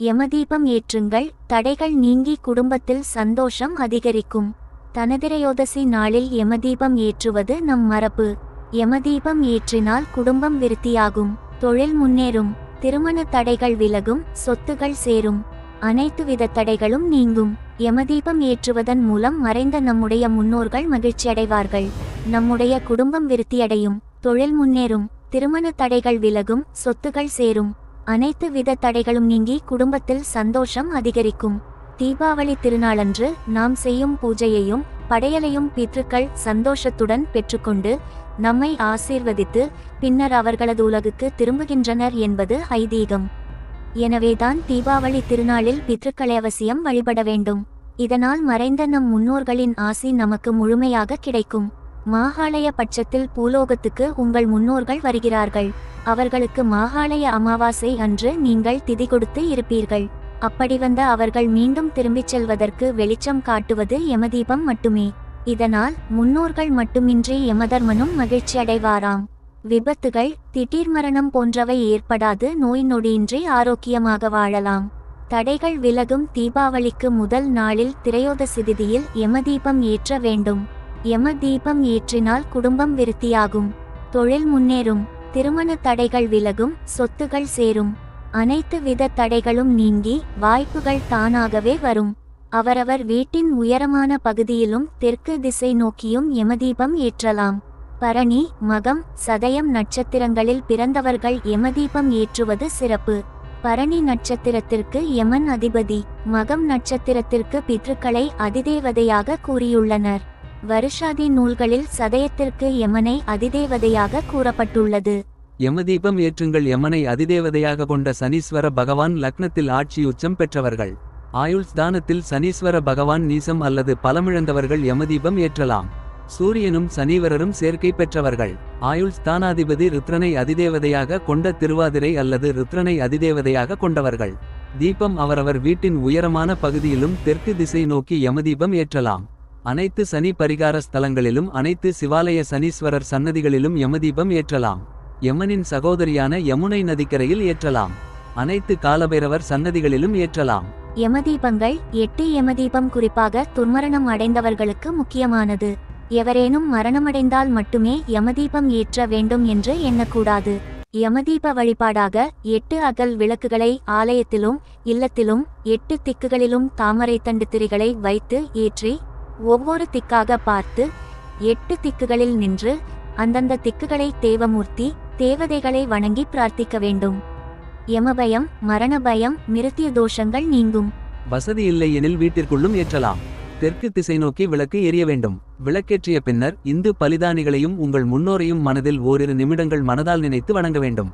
யமதீபம் ஏற்றுங்கள். தடைகள் நீங்கி குடும்பத்தில் சந்தோஷம் அதிகரிக்கும். தனதிரையோதசி நாளில் யமதீபம் ஏற்றுவது நம் மரபு. யமதீபம் ஏற்றினால் குடும்பம் விருத்தியாகும். தொழில் முன்னேறும். திருமண தடைகள் விலகும். சொத்துகள் சேரும். அனைத்து வித தடைகளும் நீங்கும். யமதீபம் ஏற்றுவதன் மூலம் மறைந்த நம்முடைய முன்னோர்கள் மகிழ்ச்சியடைவார்கள். நம்முடைய குடும்பம் விருத்தியடையும். தொழில் முன்னேறும். திருமண தடைகள் விலகும். சொத்துகள் சேரும். அனைத்து வித தடைகளும் நீங்கி குடும்பத்தில் சந்தோஷம் அதிகரிக்கும். தீபாவளி திருநாளன்று நாம் செய்யும் பூஜையையும் படையலையும் பித்ருக்கள் சந்தோஷத்துடன் பெற்றுக்கொண்டு நம்மை ஆசீர்வதித்து பின்னர் அவர்களது உலகுக்கு திரும்புகின்றனர் என்பது ஐதீகம். எனவேதான் தீபாவளி திருநாளில் பித்ருக்களை அவசியம் வழிபட வேண்டும். இதனால் மறைந்த நம் முன்னோர்களின் ஆசி நமக்கு முழுமையாக கிடைக்கும். மாகாளய பட்சத்தில் பூலோகத்துக்கு உங்கள் முன்னோர்கள் வருகிறார்கள். அவர்களுக்கு மாகாளய அமாவாசை அன்று நீங்கள் திதி கொடுத்து இருப்பீர்கள். அப்படி வந்த அவர்கள் மீண்டும் திரும்பிச் செல்வதற்கு வெளிச்சம் காட்டுவது யமதீபம் மட்டுமே. இதனால் முன்னோர்கள் மட்டுமின்றி யமதர்மனும் மகிழ்ச்சியடைவாராம் விபத்துகள் திடீர் மரணம் போன்றவை ஏற்படாது நோய் நொடியின்றி ஆரோக்கியமாக வாழலாம். தடைகள் விலகும் தீபாவளிக்கு முதல் நாளில் திரையோதசி திதியில் யமதீபம் ஏற்ற வேண்டும். யம தீபம் ஏற்றினால் குடும்பம் விருத்தியாகும். தொழில் முன்னேறும் திருமண தடைகள் விலகும் சொத்துகள் சேரும். அனைத்து வித தடைகளும் நீங்கி வாய்ப்புகள் தானாகவே வரும். அவரவர் வீட்டின் உயரமான பகுதியிலும் தெற்கு திசை நோக்கியும் யமதீபம் ஏற்றலாம். பரணி மகம் சதயம் நட்சத்திரங்களில் பிறந்தவர்கள் யமதீபம் ஏற்றுவது சிறப்பு. பரணி நட்சத்திரத்திற்கு யமன் அதிபதி மகம் நட்சத்திரத்திற்கு பித்ருக்களை அதிதேவதையாக கூறியுள்ளனர். வருஷாதி நூல்களில் சதயத்திற்கு யமனை அதிதேவதையாக கூறப்பட்டுள்ளது. யமதீபம் ஏற்றுங்கள். யமனை அதிதேவதையாக கொண்ட சனீஸ்வர பகவான் லக்னத்தில் ஆட்சி உச்சம் பெற்றவர்கள். ஆயுள் ஸ்தானத்தில் சனீஸ்வர பகவான் நீசம் அல்லது பலமிழந்தவர்கள் யமதீபம் ஏற்றலாம். சூரியனும் சனீவரரும் சேர்க்கை பெற்றவர்கள். ஆயுள் ஸ்தானாதிபதி ருத்ரனை அதிதேவதையாக கொண்ட திருவாதிரை அல்லது ருத்ரனை அதிதேவதையாக கொண்டவர்கள். தீபம் அவரவர் வீட்டின் உயரமான பகுதியிலும் தெற்கு திசை நோக்கி யமதீபம் ஏற்றலாம். அனைத்து சனி பரிகார ஸ்தலங்களிலும் அனைத்து சிவாலய சனீஸ்வரர் சன்னதிகளிலும் யமதீபம் ஏற்றலாம். யமனின் சகோதரியான யமுனை நதிக்கரையில் ஏற்றலாம். அனைத்து காலபைரவர் சன்னதிகளிலும் ஏற்றலாம். யமதீபங்கள் எட்டு யமதீபம் குறிப்பாக துர்மரணம் அடைந்தவர்களுக்கு முக்கியமானது. எவரேனும் மரணமடைந்தால் மட்டுமே யமதீபம் ஏற்ற வேண்டும் என்று எண்ணக்கூடாது. யமதீப வழிபாடாக எட்டு அகல் விளக்குகளை ஆலயத்திலும் இல்லத்திலும் எட்டு திக்குகளிலும் தாமரை தண்டு திரிகளை வைத்து ஏற்றி ஒவ்வொரு திக்காக பார்த்து எட்டு திக்குகளில் நின்று அந்தந்த திக்குகளை தேவமூர்த்தி தேவதைகளை வணங்கி பிரார்த்திக்க வேண்டும். யமபயம் மரணபயம் மிருத்திய தோஷங்கள் நீங்கும். வசதி இல்லை எனில் வீட்டிற்குள்ளும் ஏற்றலாம். தெற்கு திசை நோக்கி விளக்கு எரிய வேண்டும். விளக்கேற்றிய பின்னர் இந்து பலிதானிகளையும் உங்கள் முன்னோரையும் மனதில் ஓரிரு நிமிடங்கள் மனதால் நினைத்து வணங்க வேண்டும்.